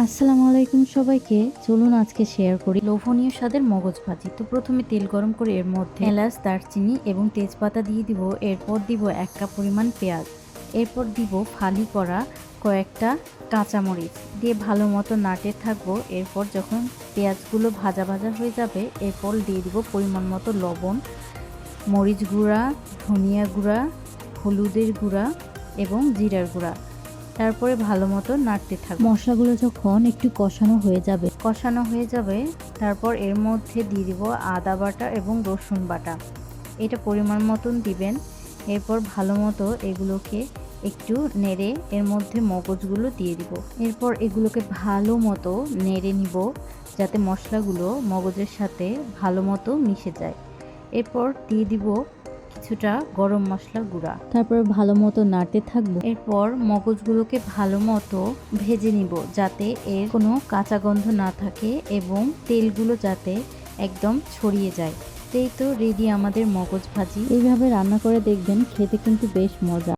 আসসালামু আলাইকুম সবাইকে, চলুন আজকে শেয়ার করি লোভনীয় স্বাদের মগজ ভাজি। তো প্রথমে তেল গরম করে এর মধ্যে এলাচ, দারচিনি এবং তেজপাতা দিয়ে দিব। এরপর দিব এক কাপ পরিমাণ পেঁয়াজ। এরপর দিব ফালি করা কয়েকটা কাঁচামরিচ। দিয়ে ভালো মতো নাটে থাকব। এরপর যখন পেঁয়াজগুলো ভাজা ভাজা হয়ে যাবে, এরপর দিয়ে দিব পরিমাণ মতো লবণ, মরিচ গুঁড়া, ধনিয়া গুঁড়া, হলুদের গুঁড়া এবং জিরার গুঁড়া। তারপরে ভালো মতো নাড়তে থাকব। মশলাগুলো যখন একটু কষানো হয়ে যাবে। কষানো হয়ে যাবে তারপর এর মধ্যে দিয়ে দিব আদা বাটা এবং রসুন বাটা। এটা পরিমাণ মতন দিবেন এরপর ভালো মতো এগুলোকে একটু নেড়ে এর মধ্যে মগজগুলো দিয়ে দিব। এরপর এগুলোকে ভালো মতো নেড়ে নিব যাতে মশলাগুলো মগজের সাথে ভালো মতো মিশে যায়। এরপর দিয়ে দিব কিছুটা গরম মশলা গুঁড়া। তারপর ভালো মতো নাড়তে থাকব। এরপর মগজগুলোকে ভালো মতো ভেজে নিব যাতে এর কোনো কাঁচা গন্ধ না থাকে এবং তেলগুলো যাতে একদম ছড়িয়ে যায়। এই তো রেডি আমাদের মগজ ভাজি। এইভাবে রান্না করে দেখবেন খেতে কিন্তু বেশ মজা।